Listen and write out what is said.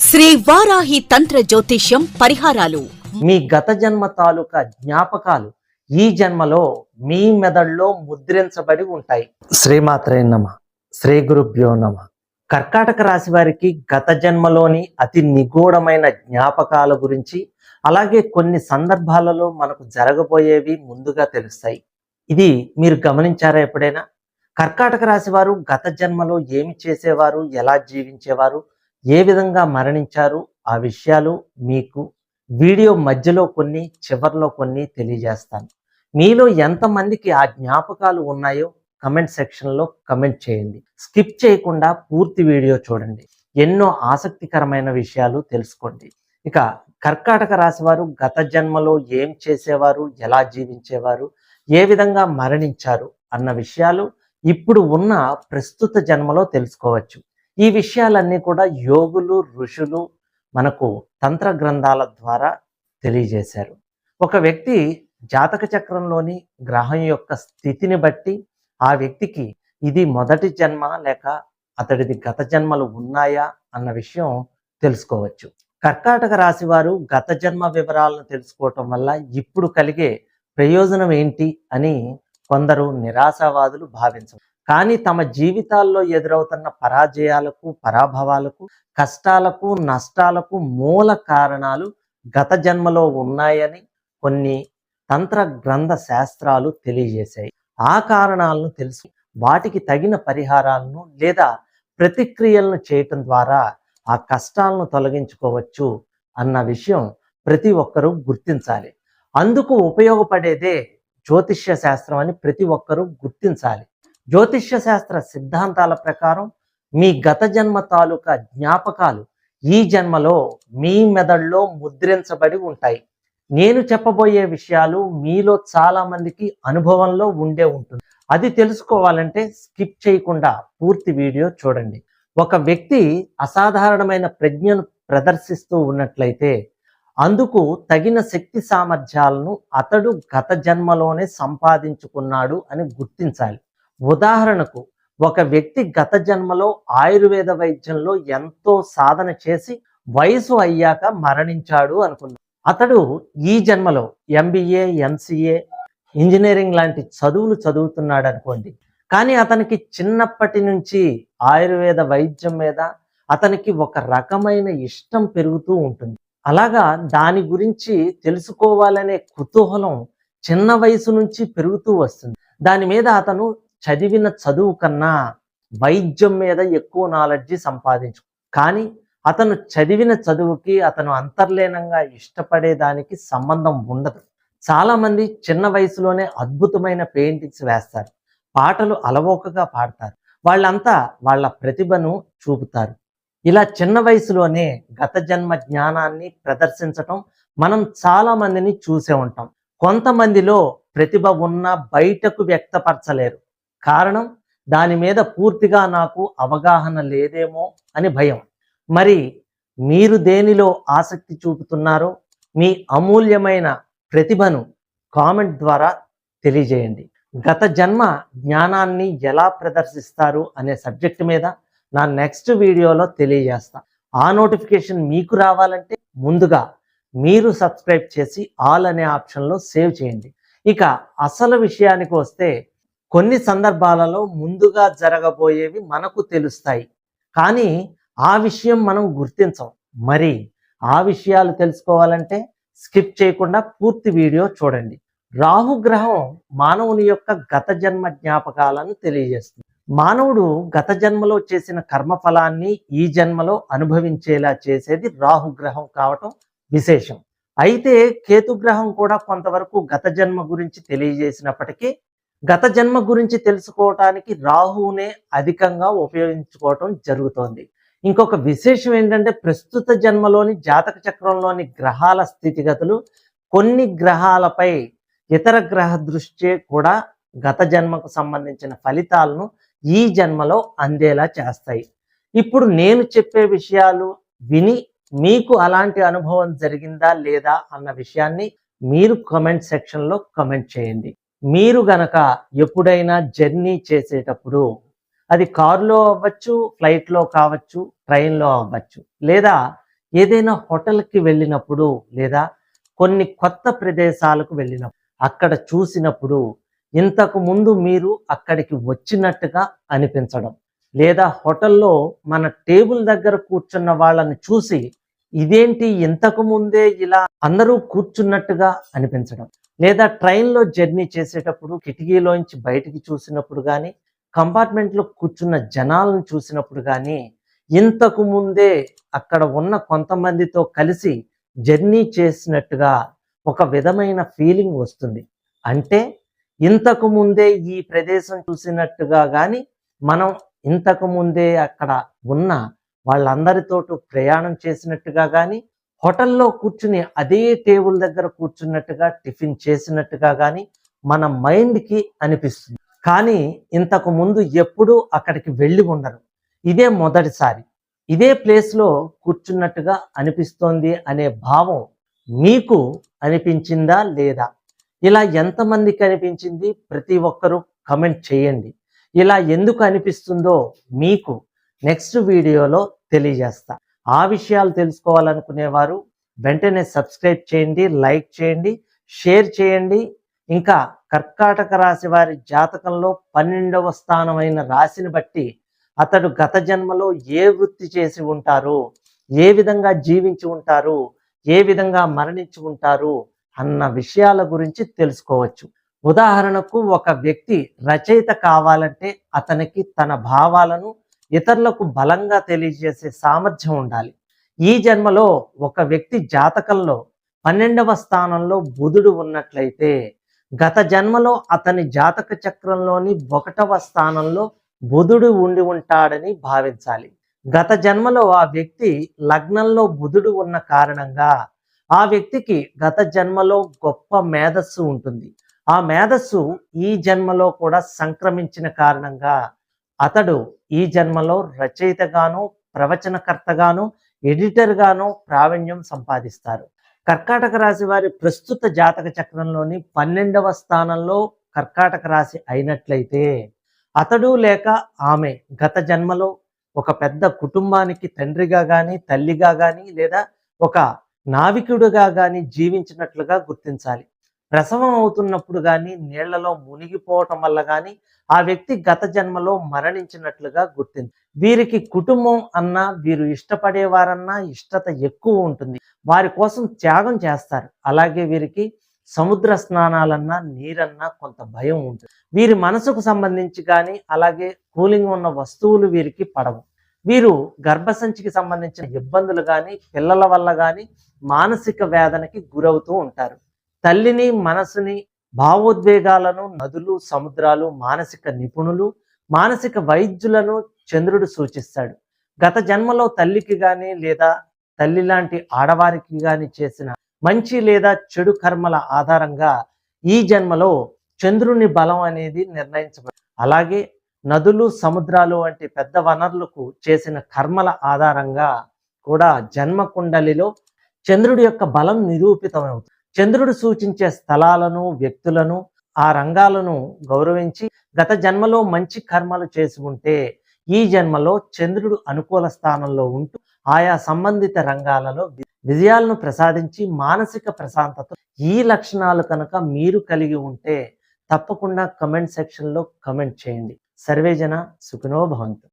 శ్రీ వారాహి తంత్ర జ్యోతిష్యం పరిహారాలు. మీ గత జన్మ తాలూకా జ్ఞాపకాలు ఈ జన్మలో మీ మెదడులో ముద్రించబడి ఉంటాయి. శ్రీమాత్రే నమ శ్రీ గురుభ్యో నమ. కర్కాటక రాశి వారికి గత జన్మలోని అతి నిగూఢమైన జ్ఞాపకాల గురించి అలాగే కొన్ని సందర్భాలలో మనకు జరగబోయేవి ముందుగా తెలుస్తాయి. ఇది మీరు గమనించారా ఎప్పుడైనా? కర్కాటక రాశి వారు గత జన్మలో ఏమి చేసేవారు? ఎలా జీవించేవారు? ఏ విధంగా మరణించారు ఆ విషయాలు మీకు వీడియో మధ్యలో కొన్ని చివరిలో కొన్ని తెలియజేస్తాను. మీలో ఎంతమందికి ఆ జ్ఞాపకాలు ఉన్నాయో కమెంట్ సెక్షన్లో కమెంట్ చేయండి. స్కిప్ చేయకుండా పూర్తి వీడియో చూడండి. ఎన్నో ఆసక్తికరమైన విషయాలు తెలుసుకోండి. ఇక కర్కాటక రాశి వారు గత జన్మలో ఏం చేసేవారు ఎలా జీవించేవారు ఏ విధంగా మరణించారు అన్న విషయాలు ఇప్పుడు ఉన్న ప్రస్తుత జన్మలో తెలుసుకోవచ్చు. ఈ విషయాలన్నీ కూడా యోగులు ఋషులు మనకు తంత్ర గ్రంథాల ద్వారా తెలియజేశారు. ఒక వ్యక్తి జాతక చక్రంలోని గ్రహం యొక్క స్థితిని బట్టి ఆ వ్యక్తికి ఇది మొదటి జన్మ లేక అతడిది గత జన్మలు ఉన్నాయా అన్న విషయం తెలుసుకోవచ్చు. కర్కాటక రాశి వారు గత జన్మ వివరాలను తెలుసుకోవటం వల్ల ఇప్పుడు కలిగే ప్రయోజనం ఏంటి అని కొందరు నిరాశావాదులు భావించవచ్చు కానీ తమ జీవితాల్లో ఎదురవుతున్న పరాజయాలకు పరాభవాలకు కష్టాలకు నష్టాలకు మూల కారణాలు గత జన్మలో ఉన్నాయని కొన్ని తంత్ర గ్రంథ శాస్త్రాలు తెలియజేశాయి. ఆ కారణాలను తెలుసు వాటికి తగిన పరిహారాలను లేదా ప్రతిక్రియలను చేయటం ద్వారా ఆ కష్టాలను తొలగించుకోవచ్చు అన్న విషయం ప్రతి ఒక్కరూ గుర్తించాలి. అందుకు ఉపయోగపడేదే జ్యోతిష్య శాస్త్రం అని ప్రతి ఒక్కరూ గుర్తించాలి. జ్యోతిష్య శాస్త్ర సిద్ధాంతాల ప్రకారం మీ గత జన్మ తాలూకా జ్ఞాపకాలు ఈ జన్మలో మీ మెదడులో ముద్రించబడి ఉంటాయి. నేను చెప్పబోయే విషయాలు మీలో చాలా మందికి అనుభవంలో ఉండే ఉంటుంది. అది తెలుసుకోవాలంటే స్కిప్ చేయకుండా పూర్తి వీడియో చూడండి. ఒక వ్యక్తి అసాధారణమైన ప్రజ్ఞను ప్రదర్శిస్తూ ఉన్నట్లయితే అందుకు తగిన శక్తి సామర్థ్యాలను అతడు గత జన్మలోనే సంపాదించుకున్నాడు అని గుర్తించాలి. ఉదాహరణకు ఒక వ్యక్తి గత జన్మలో ఆయుర్వేద వైద్యంలో ఎంతో సాధన చేసి వయసు అయ్యాక మరణించాడు అనుకుందాం. అతడు ఈ జన్మలో ఎంబీఏ ఎంసీఏ ఇంజనీరింగ్ లాంటి చదువులు చదువుతున్నాడు అనుకోండి. కానీ అతనికి చిన్నప్పటి నుంచి ఆయుర్వేద వైద్యం మీద అతనికి ఒక రకమైన ఇష్టం పెరుగుతూ ఉంటుంది. అలాగా దాని గురించి తెలుసుకోవాలనే కుతూహలం చిన్న వయసు నుంచి పెరుగుతూ వస్తుంది. దాని మీద అతను చదివిన చదువు కన్నా వైద్యం మీద ఎక్కువ నాలెడ్జి సంపాదించు. కానీ అతను చదివిన చదువుకి అతను అంతర్లీనంగా ఇష్టపడే దానికి సంబంధం ఉండదు. చాలామంది చిన్న వయసులోనే అద్భుతమైన పెయింటింగ్స్ వేస్తారు. పాటలు అలవోకగా పాడతారు. వాళ్ళంతా వాళ్ళ ప్రతిభను చూపుతారు. ఇలా చిన్న వయసులోనే గత జన్మ జ్ఞానాన్ని ప్రదర్శించటం మనం చాలామందిని చూసే ఉంటాం. కొంతమందిలో ప్రతిభ ఉన్నా బయటకు వ్యక్తపరచలేరు. కారణం దాని మీద పూర్తిగా నాకు అవగాహన లేదేమో అని భయం. మరి మీరు దేనిలో ఆసక్తి చూపుతున్నారో మీ అమూల్యమైన ప్రతిభను కామెంట్ ద్వారా తెలియజేయండి. గత జన్మ జ్ఞానాన్ని ఎలా ప్రదర్శిస్తారు అనే సబ్జెక్ట్ మీద నా నెక్స్ట్ వీడియోలో తెలియజేస్తా. ఆ నోటిఫికేషన్ మీకు రావాలంటే ముందుగా మీరు సబ్స్క్రైబ్ చేసి ఆల్ అనే ఆప్షన్లో సేవ్ చేయండి. ఇక అసలు విషయానికి వస్తే కొన్ని సందర్భాలలో ముందుగా జరగబోయేవి మనకు తెలుస్తాయి. కానీ ఆ విషయం మనం గుర్తించం. మరి ఆ విషయాలు తెలుసుకోవాలంటే స్కిప్ చేయకుండా పూర్తి వీడియో చూడండి. రాహుగ్రహం మానవుని యొక్క గత జన్మ జ్ఞాపకాలను తెలియజేస్తుంది. మానవుడు గత జన్మలో చేసిన కర్మఫలాన్ని ఈ జన్మలో అనుభవించేలా చేసేది రాహుగ్రహం కావటం విశేషం. అయితే కేతుగ్రహం కూడా కొంతవరకు గత జన్మ గురించి తెలియజేసినప్పటికీ గత జన్మ గురించి తెలుసుకోవటానికి రాహువునే అధికంగా ఉపయోగించుకోవటం జరుగుతోంది. ఇంకొక విశేషం ఏంటంటే ప్రస్తుత జన్మలోని జాతక చక్రంలోని గ్రహాల స్థితిగతులు కొన్ని గ్రహాలపై ఇతర గ్రహ దృష్ట్యే కూడా గత జన్మకు సంబంధించిన ఫలితాలను ఈ జన్మలో అందేలా చేస్తాయి. ఇప్పుడు నేను చెప్పే విషయాలు విని మీకు అలాంటి అనుభవం జరిగిందా లేదా అన్న విషయాన్ని మీరు కమెంట్ సెక్షన్లో కమెంట్ చేయండి. మీరు గనక ఎప్పుడైనా జర్నీ చేసేటప్పుడు అది కారులో అవ్వచ్చు ఫ్లైట్లో కావచ్చు ట్రైన్లో అవ్వచ్చు లేదా ఏదైనా హోటల్కి వెళ్ళినప్పుడు లేదా కొన్ని కొత్త ప్రదేశాలకు వెళ్ళినప్పుడు అక్కడ చూసినప్పుడు ఇంతకు ముందు మీరు అక్కడికి వచ్చినట్టుగా అనిపించడం లేదా హోటల్లో మన టేబుల్ దగ్గర కూర్చున్న వాళ్ళని చూసి ఇదేంటి ఇంతకు ముందే ఇలా అందరూ కూర్చున్నట్టుగా అనిపించడం లేదా ట్రైన్లో జర్నీ చేసేటప్పుడు కిటికీలోంచి బయటికి చూసినప్పుడు కానీ కంపార్ట్మెంట్లో కూర్చున్న జనాలను చూసినప్పుడు కానీ ఇంతకు ముందే అక్కడ ఉన్న కొంతమందితో కలిసి జర్నీ చేసినట్టుగా ఒక విధమైన ఫీలింగ్ వస్తుంది. అంటే ఇంతకు ముందే ఈ ప్రదేశం చూసినట్టుగా కానీ మనం ఇంతకు ముందే అక్కడ ఉన్న వాళ్ళందరితోటూ ప్రయాణం చేసినట్టుగా కానీ హోటల్లో కూర్చుని అదే టేబుల్ దగ్గర కూర్చున్నట్టుగా టిఫిన్ చేసినట్టుగా కానీ మన మైండ్కి అనిపిస్తుంది. కానీ ఇంతకు ముందు ఎప్పుడూ అక్కడికి వెళ్ళి ఉండరు. ఇదే మొదటిసారి. ఇదే ప్లేస్లో కూర్చున్నట్టుగా అనిపిస్తోంది అనే భావం మీకు అనిపించిందా లేదా? ఇలా ఎంతమందికి అనిపించింది? ప్రతి ఒక్కరూ కమెంట్ చేయండి. ఇలా ఎందుకు అనిపిస్తుందో మీకు నెక్స్ట్ వీడియోలో తెలియజేస్తా. ఆ విషయాలు తెలుసుకోవాలనుకునేవారు వెంటనే సబ్స్క్రైబ్ చేయండి లైక్ చేయండి షేర్ చేయండి. ఇంకా కర్కాటక రాశి వారి జాతకంలో పన్నెండవ స్థానమైన రాశిని బట్టి అతడు గత జన్మలో ఏ వృత్తి చేసి ఉంటారు ఏ విధంగా జీవించి ఉంటారు ఏ విధంగా మరణించి ఉంటారు అన్న విషయాల గురించి తెలుసుకోవచ్చు. ఉదాహరణకు ఒక వ్యక్తి రచయిత కావాలంటే అతనికి తన భావాలను ఇతరులకు బలంగా తెలియజేసే సామర్థ్యం ఉండాలి. ఈ జన్మలో ఒక వ్యక్తి జాతకంలో పన్నెండవ స్థానంలో బుధుడు ఉన్నట్లయితే గత జన్మలో అతని జాతక చక్రంలోని ఒకటవ స్థానంలో బుధుడు ఉండి ఉంటాడని భావించాలి. గత జన్మలో ఆ వ్యక్తి లగ్నంలో బుధుడు ఉన్న కారణంగా ఆ వ్యక్తికి గత జన్మలో గొప్ప మేధస్సు ఉంటుంది. ఆ మేధస్సు ఈ జన్మలో కూడా సంక్రమించిన కారణంగా అతడు ఈ జన్మలో రచయితగాను ప్రవచనకర్తగాను ఎడిటర్గాను ప్రావీణ్యం సంపాదిస్తారు. కర్కాటక రాశి వారి ప్రస్తుత జాతక చక్రంలోని పన్నెండవ స్థానంలో కర్కాటక రాశి అయినట్లయితే అతడు లేక ఆమె గత జన్మలో ఒక పెద్ద కుటుంబానికి తండ్రిగా కానీ తల్లిగా కానీ లేదా ఒక నావికుడుగా కానీ జీవించినట్లుగా గుర్తించాలి. ప్రసవం అవుతున్నప్పుడు కానీ నీళ్ళలో మునిగిపోవటం వల్ల కానీ ఆ వ్యక్తి గత జన్మలో మరణించినట్లుగా గుర్తింది. వీరికి కుటుంబం అన్నా వీరు ఇష్టపడేవారన్నా ఇష్టత ఎక్కువ ఉంటుంది. వారి కోసం త్యాగం చేస్తారు. అలాగే వీరికి సముద్ర స్నానాలన్నా నీరన్నా కొంత భయం ఉంటుంది. వీరి మనసుకు సంబంధించి కానీ అలాగే కూలింగ్ ఉన్న వస్తువులు వీరికి పడవు. వీరు గర్భసంచికి సంబంధించిన ఇబ్బందులు కానీ పిల్లల వల్ల కానీ మానసిక వేదనకి గురవుతూ ఉంటారు. తల్లిని మనసుని భావోద్వేగాలను నదులు సముద్రాలు మానసిక నిపుణులు మానసిక వైద్యులను చంద్రుడు సూచిస్తాడు. గత జన్మలో తల్లికి కానీ లేదా తల్లి లాంటి ఆడవారికి కానీ చేసిన మంచి లేదా చెడు కర్మల ఆధారంగా ఈ జన్మలో చంద్రుని బలం అనేది నిర్ణయించబడి అలాగే నదులు సముద్రాలు వంటి పెద్ద వనరులకు చేసిన కర్మల ఆధారంగా కూడా జన్మ కుండలిలో చంద్రుడి యొక్క బలం నిరూపితమవుతుంది. చంద్రుడు సూచించే స్థలాలను వ్యక్తులను ఆ రంగాలను గౌరవించి గత జన్మలో మంచి కర్మలు చేసి ఉంటే ఈ జన్మలో చంద్రుడు అనుకూల స్థానంలో ఉంటూ ఆయా సంబంధిత రంగాలలో విజయాలను ప్రసాదించి మానసిక ప్రశాంతత ఈ లక్షణాలు కనుక మీరు కలిగి ఉంటే తప్పకుండా కమెంట్ సెక్షన్లో కమెంట్ చేయండి. సర్వేజన సుఖనో భవంతు.